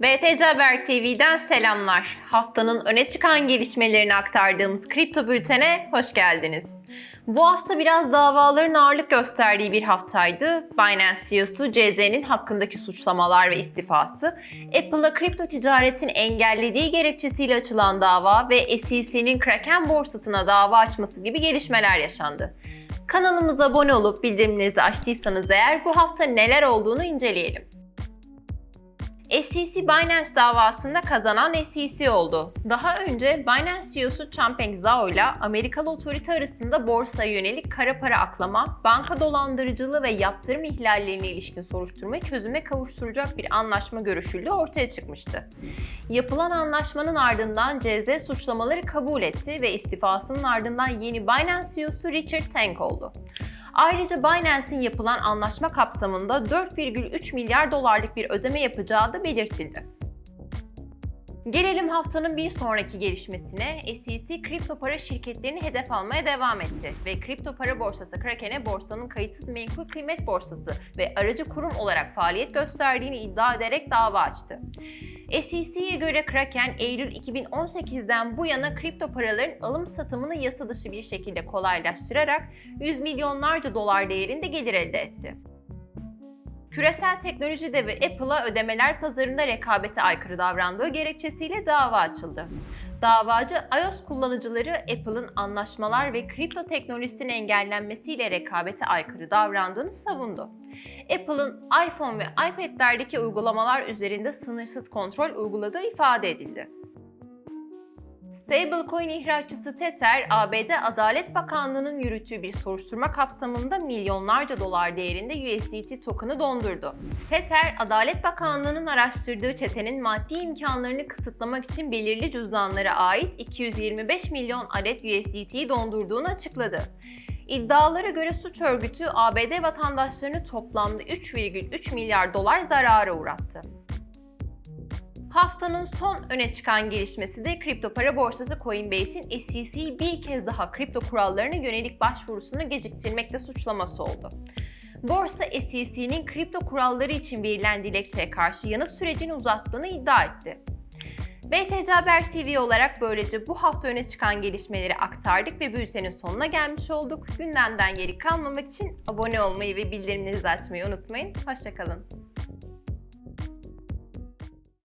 BTC Haber TV'den selamlar. Haftanın öne çıkan gelişmelerini aktardığımız kripto bültene hoş geldiniz. Bu hafta biraz davaların ağırlık gösterdiği bir haftaydı. Binance CEO'su CZ'nin hakkındaki suçlamalar ve istifası, Apple'a kripto ticaretini engellediği gerekçesiyle açılan dava ve SEC'nin Kraken borsasına dava açması gibi gelişmeler yaşandı. Kanalımıza abone olup bildirimlerinizi açtıysanız eğer bu hafta neler olduğunu inceleyelim. SEC Binance davasında kazanan SEC oldu. Daha önce Binance CEO'su Changpeng Zhao ile Amerikalı otorite arasında borsaya yönelik kara para aklama, banka dolandırıcılığı ve yaptırım ihlallerine ilişkin soruşturmayı çözüme kavuşturacak bir anlaşma görüşüldüğü ortaya çıkmıştı. Yapılan anlaşmanın ardından CZ suçlamaları kabul etti ve istifasının ardından yeni Binance CEO'su Richard Teng oldu. Ayrıca Binance'in yapılan anlaşma kapsamında 4,3 milyar dolarlık bir ödeme yapacağı da belirtildi. Gelelim haftanın bir sonraki gelişmesine. SEC kripto para şirketlerini hedef almaya devam etti ve kripto para borsası Kraken'e borsanın kayıtsız menkul kıymet borsası ve aracı kurum olarak faaliyet gösterdiğini iddia ederek dava açtı. SEC'ye göre Kraken, Eylül 2018'den bu yana kripto paraların alım satımını yasa dışı bir şekilde kolaylaştırarak 100 milyonlarca dolar değerinde gelir elde etti. Küresel teknoloji devi Apple'a ödemeler pazarında rekabete aykırı davrandığı gerekçesiyle dava açıldı. Davacı iOS kullanıcıları Apple'ın anlaşmalar ve kripto teknolojisinin engellenmesiyle rekabete aykırı davrandığını savundu. Apple'ın iPhone ve iPad'lerdeki uygulamalar üzerinde sınırsız kontrol uyguladığı ifade edildi. Stablecoin ihraççısı Tether, ABD Adalet Bakanlığı'nın yürüttüğü bir soruşturma kapsamında milyonlarca dolar değerinde USDT token'ı dondurdu. Tether, Adalet Bakanlığı'nın araştırdığı çetenin maddi imkanlarını kısıtlamak için belirli cüzdanlara ait 225 milyon adet USDT'yi dondurduğunu açıkladı. İddialara göre suç örgütü ABD vatandaşlarını toplamda 3,3 milyar dolar zarara uğrattı. Haftanın son öne çıkan gelişmesi de kripto para borsası Coinbase'in SEC'yi bir kez daha kripto kurallarına yönelik başvurusunu geciktirmekle suçlaması oldu. Borsa SEC'nin kripto kuralları için verilen dilekçeye karşı yanıt sürecini uzattığını iddia etti. BTC Haber TV olarak böylece bu hafta öne çıkan gelişmeleri aktardık ve bültenin sonuna gelmiş olduk. Gündemden geri kalmamak için abone olmayı ve bildirimlerinizi açmayı unutmayın. Hoşçakalın.